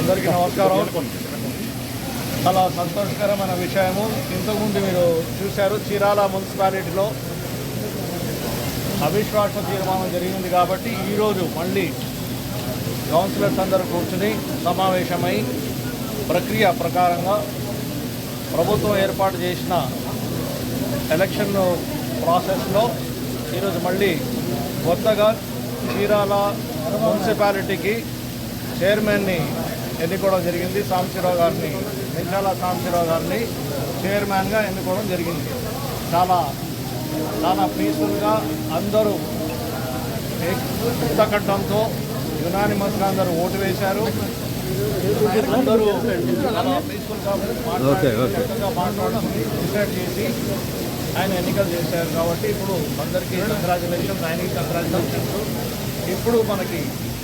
అందరికీ నమస్కారం. చాలా సంతోషకరమైన విషయము. ఇంతకుముందు మీరు చూశారు చీరాల మున్సిపాలిటీలో అవిశ్వాస తీర్మానం జరిగింది కాబట్టి ఈరోజు మళ్ళీ కౌన్సిలర్స్ అందరూ కూర్చుని సమావేశమై ప్రక్రియ ప్రకారంగా ప్రభుత్వం ఏర్పాటు చేసిన ఎలక్షన్ ప్రాసెస్లో ఈరోజు మళ్ళీ కొత్తగా చీరాల మున్సిపాలిటీకి చైర్మన్ని ఎన్నుకోవడం జరిగింది. సాంబశివరావు గారిని నించాల సాంబశివరావు గారిని చైర్మన్గా ఎన్నుకోవడం జరిగింది. చాలా చాలా పీస్ఫుల్గా అందరూ ఉత్తకట్టంతో యునానిమస్గా అందరూ ఓటు వేశారు. అందరూ చాలా పీస్ఫుల్గా మాట్లాడి మాట్లాడి డిసైడ్ చేసి ఆయన ఎన్నికలు చేశారు. కాబట్టి ఇప్పుడు అందరికీ కంగ్రాచులేషన్స్ ఆయనకి కంగ్రాచులేషన్స్ ఇప్పుడు మనకి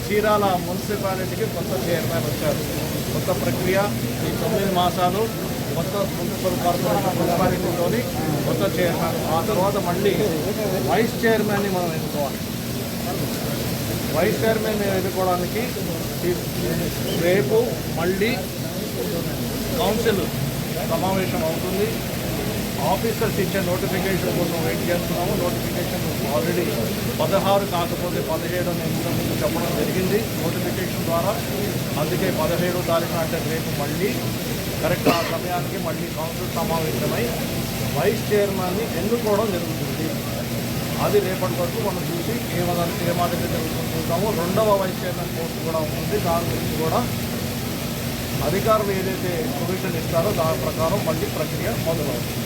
చీరాల మున్సిపాలిటీకి కొత్త చైర్మన్ వచ్చారు. కొత్త ప్రక్రియ ఈ తొమ్మిది మాసాలు కొత్త మున్సిపల్ కార్పొరేషన్ మున్సిపాలిటీలోని కొత్త చైర్మన్ ఆ తర్వాత మళ్ళీ వైస్ చైర్మన్ని మనం ఎన్నుకోవాలి. వైస్ చైర్మన్ ఎన్నుకోవడానికి రేపు మళ్ళీ కౌన్సిల్ సమావేశం అవుతుంది. ఆఫీసర్స్ ఇచ్చే నోటిఫికేషన్ కోసం వెయిట్ చేస్తున్నాము. నోటిఫికేషన్ ఆల్రెడీ పదహారు కాకపోతే పదిహేడు అని ఇంతకుముందు చెప్పడం జరిగింది. నోటిఫికేషన్ ద్వారా అందుకే పదిహేడు తారీఖు అంటే రేపు మళ్ళీ కరెక్ట్ ఆ సమయానికి మళ్ళీ కౌన్సిల్ సమావేశమై వైస్ చైర్మన్ని ఎన్నుకోవడం జరుగుతుంది. అది రేపటి వరకు మనం చూసి కేవలం ఏ మాదిరిగా జరుగుతుందో చూద్దాము. రెండవ వైస్ చైర్మన్ పోస్ట్ కూడా ఉంటుంది దాని గురించి కూడా అధికారులు ఏదైతే ప్రొవిజన్ ఇస్తారో దాని ప్రకారం మళ్ళీ ప్రక్రియ మొదలవుతుంది.